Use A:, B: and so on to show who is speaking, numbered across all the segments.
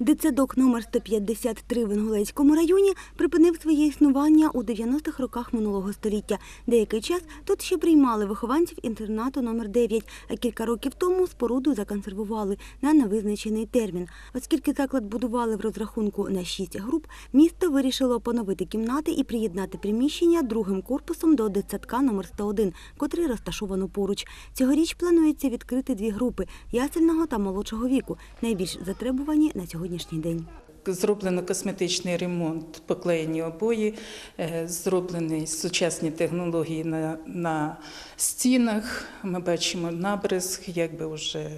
A: Дитсадок номер 153 в Інгулецькому районі припинив своє існування у 90-х роках минулого століття. Деякий час тут ще приймали вихованців інтернату номер 9, а кілька років тому споруду законсервували на невизначений термін. Оскільки заклад будували в розрахунку на 6 груп, місто вирішило поновити кімнати і приєднати приміщення другим корпусом до дитсадка номер 101, котрий розташовано поруч. Цьогоріч планується відкрити дві групи ясельного та молодшого віку, найбільш затребувані на сьогоднішній день.
B: Зроблено косметичний ремонт, поклеєні обої, е, зроблені сучасні технології на, на стінах. Ми бачимо набризк, якби вже.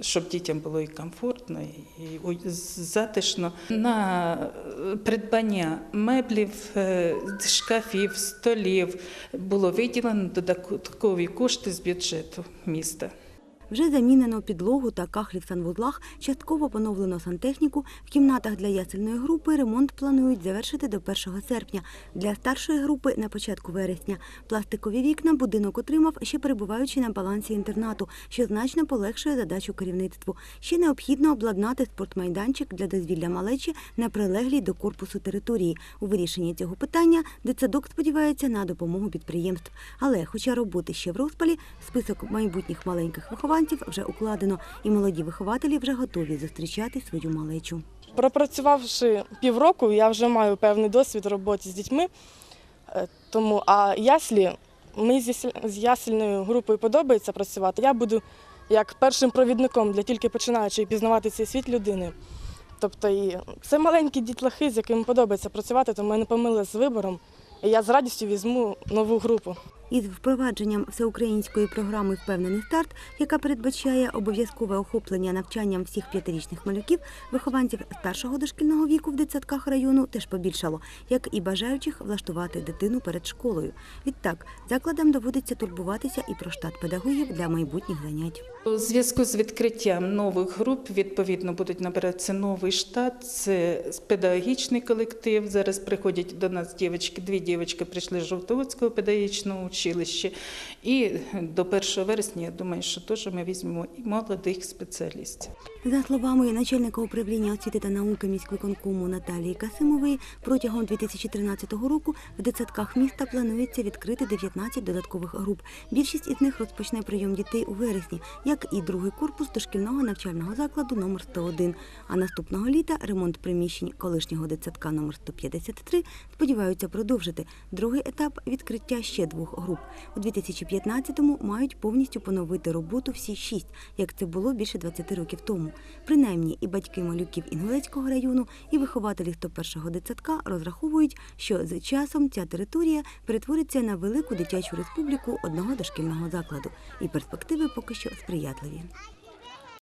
B: Щоб дітям було і комфортно, і затишно. На е, придбання меблів, е, шкафів, столів було виділено додаткові кошти з бюджету міста.
A: Вже замінено підлогу та кахлі в санвузлах, частково поновлено сантехніку. В кімнатах для ясельної групи ремонт планують завершити до 1 серпня. Для старшої групи на початку вересня. Пластикові вікна будинок отримав, ще перебуваючи на балансі інтернату, що значно полегшує задачу керівництву. Ще необхідно обладнати спортмайданчик для дозвілля малечі на прилеглій до корпусу території. У вирішенні цього питання дитсадок сподівається на допомогу підприємств. Але, хоча роботи ще в розпалі, список майбутніх маленьких вихованців вже укладено, і молоді вихователі вже готові зустрічати свою малечу.
C: Пропрацювавши півроку, я вже маю певний досвід роботи з дітьми. Е, Тому, а яслі, мені з ясельною групою подобається працювати. Я буду як першим провідником для тільки починаючої пізнавати цей світ людини. Тобто і це маленькі дітлахи, з якими подобається працювати, тому я не помилилася з вибором. І я з радістю візьму нову групу.
A: Із впровадженням всеукраїнської програми Впевнений старт, яка передбачає обов'язкове охоплення навчанням всіх п'ятирічних малюків, вихованців старшого дошкільного віку в дитсадках району теж побільшало, як і бажаючих влаштувати дитину перед школою. Відтак, закладам доводиться турбуватися і про штат педагогів для майбутніх занять.
B: У зв'язку з відкриттям нових груп відповідно будуть набиратися новий штат. Це педагогічний колектив. Зараз приходять до нас дівчатки, дві дівчатки прийшли з Жовтоводського педагогічного училища. І до 1 вересня, я думаю, що теж ми візьмемо і молодих спеціалістів.
A: За словами начальника управління освіти та науки міськвиконкому Наталії Касимової, протягом 2013 року в дитсадках міста планується відкрити 19 додаткових груп. Більшість із них розпочне прийом дітей у вересні, як і другий корпус дошкільного навчального закладу номер 101. А наступного літа ремонт приміщень колишнього дитсадка номер 153 сподіваються продовжити. Другий етап відкриття ще двох груп. У 2015-му мають повністю поновити роботу всі шість, як це було більше 20 років тому. Принаймні, і батьки малюків Інгулецького району, і вихователі 101-го дитсадка розраховують, що з часом ця територія перетвориться на велику дитячу республіку одного дошкільного закладу. І перспективи поки що сприятливі.